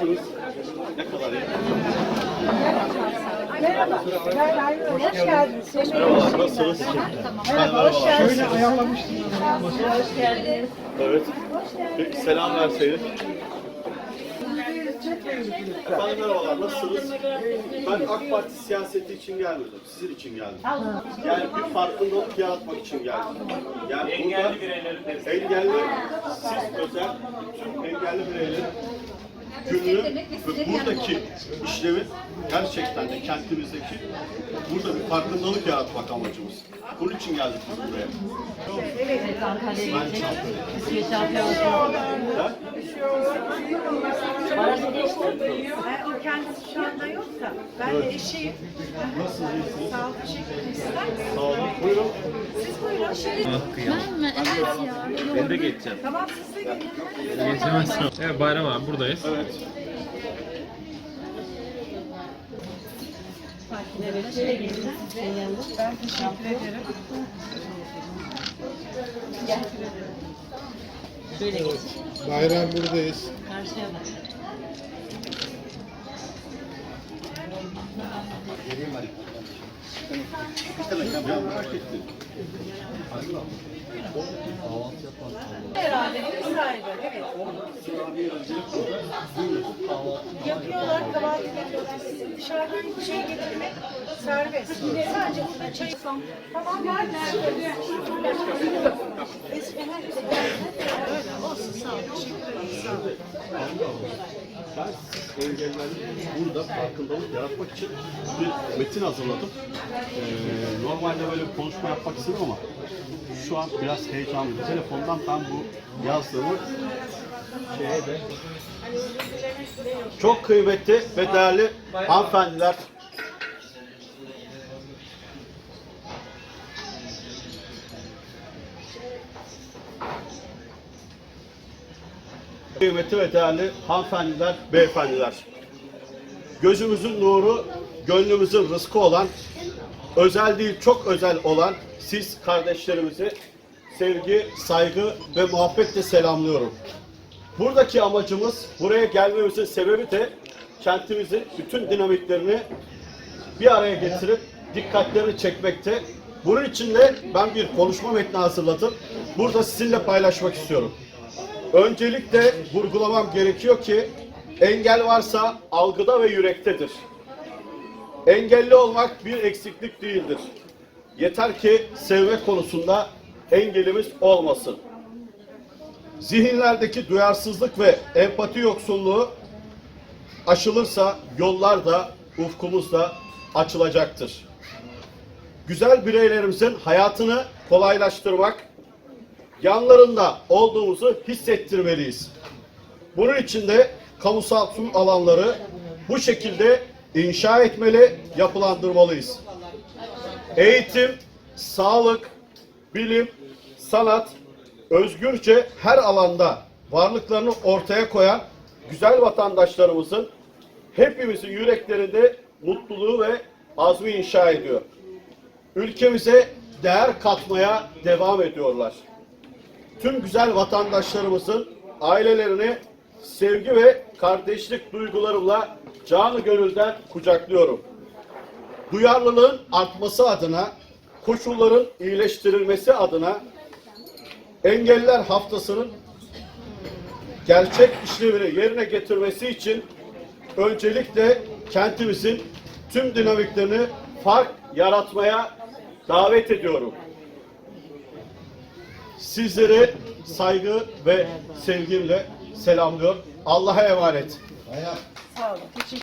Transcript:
Nasılsınız? Ne kadar iyi? Merhaba. Hoş geldiniz. Merhaba. Nasılsınız? Merhaba. Hoş geldiniz. Şöyle ayarlamıştınız. Hoş geldiniz. Evet. Peki selam verseydik. Efendim merhabalar, nasılsınız? Ben AK Parti siyaseti için gelmedim, sizin için geldim. Yani bir farkındalık yaratmak için geldim. Yani engelli bireylerin engelli, siz özel, tüm engelli bireylerin günü ve buradaki işlevin gerçekten de kentimizdeki burada bir farkındalık yaratmak amacımız. Bunun için geldik biz buraya. Evet Antalya'ya Ben gidecek. şampiyon. Şampiyonası. Ha? Aracı değişti. Ben o kendisi şu anda da. Ben de eşiyim. Nasılsınız? Sağ olun. Teşekkür ederim. Sağ olun. Buyurun. Siz buyurun. Şimdi Ben mi? Evet ya. Ben de geçeceğim. tamam siz de gelin. Geçemezsem. Evet Bayram abi buradayız. Evet. Evet. Ben teşekkür ederim. Şöyle geç. Bayram buradayız. Karşıya bak. Herhalde sahibi. Evet. Yapıyorlar, kahvaltı yapıyorlar. Sizin dışarıdan bir şey getirmek serbest. Sadece burada çay... Tamam var nerede? Eski her olsun sağ olun. Teşekkür ederim. Sağ olun. Ben engellilerin burada farkındalık yaratmak için bir metin hazırladım. Ee, normalde böyle bir konuşma yapmak istedim ama şu an biraz heyecanlıyım. Telefondan ben bu yazdığımı şeye de çok kıymetli ve değerli hanımefendiler, kıymetli ve değerli hanımefendiler, beyefendiler. Gözümüzün nuru, gönlümüzün rızkı olan, özel değil çok özel olan siz kardeşlerimizi sevgi, saygı ve muhabbetle selamlıyorum. Buradaki amacımız, buraya gelmemizin sebebi de kentimizin bütün dinamiklerini bir araya getirip dikkatlerini çekmekte. Bunun için de ben bir konuşma metni hazırladım. Burada sizinle paylaşmak istiyorum. Öncelikle vurgulamam gerekiyor ki engel varsa algıda ve yürektedir. Engelli olmak bir eksiklik değildir. Yeter ki sevme konusunda engelimiz olmasın. Zihinlerdeki duyarsızlık ve empati yoksulluğu aşılırsa yollar da ufkumuz da açılacaktır. Güzel bireylerimizin hayatını kolaylaştırmak, yanlarında olduğumuzu hissettirmeliyiz. Bunun için de kamusal tüm alanları bu şekilde inşa etmeli, yapılandırmalıyız. Eğitim, sağlık, bilim, sanat, özgürce her alanda varlıklarını ortaya koyan güzel vatandaşlarımızın hepimizin yüreklerinde mutluluğu ve azmi inşa ediyor. Ülkemize değer katmaya devam ediyorlar tüm güzel vatandaşlarımızın ailelerini sevgi ve kardeşlik duygularımla canı gönülden kucaklıyorum. Duyarlılığın artması adına, koşulların iyileştirilmesi adına Engelliler Haftası'nın gerçek işlevini yerine getirmesi için öncelikle kentimizin tüm dinamiklerini fark yaratmaya davet ediyorum. Sizleri saygı ve sevgimle selamlıyor. Allah'a emanet. Sağ olun.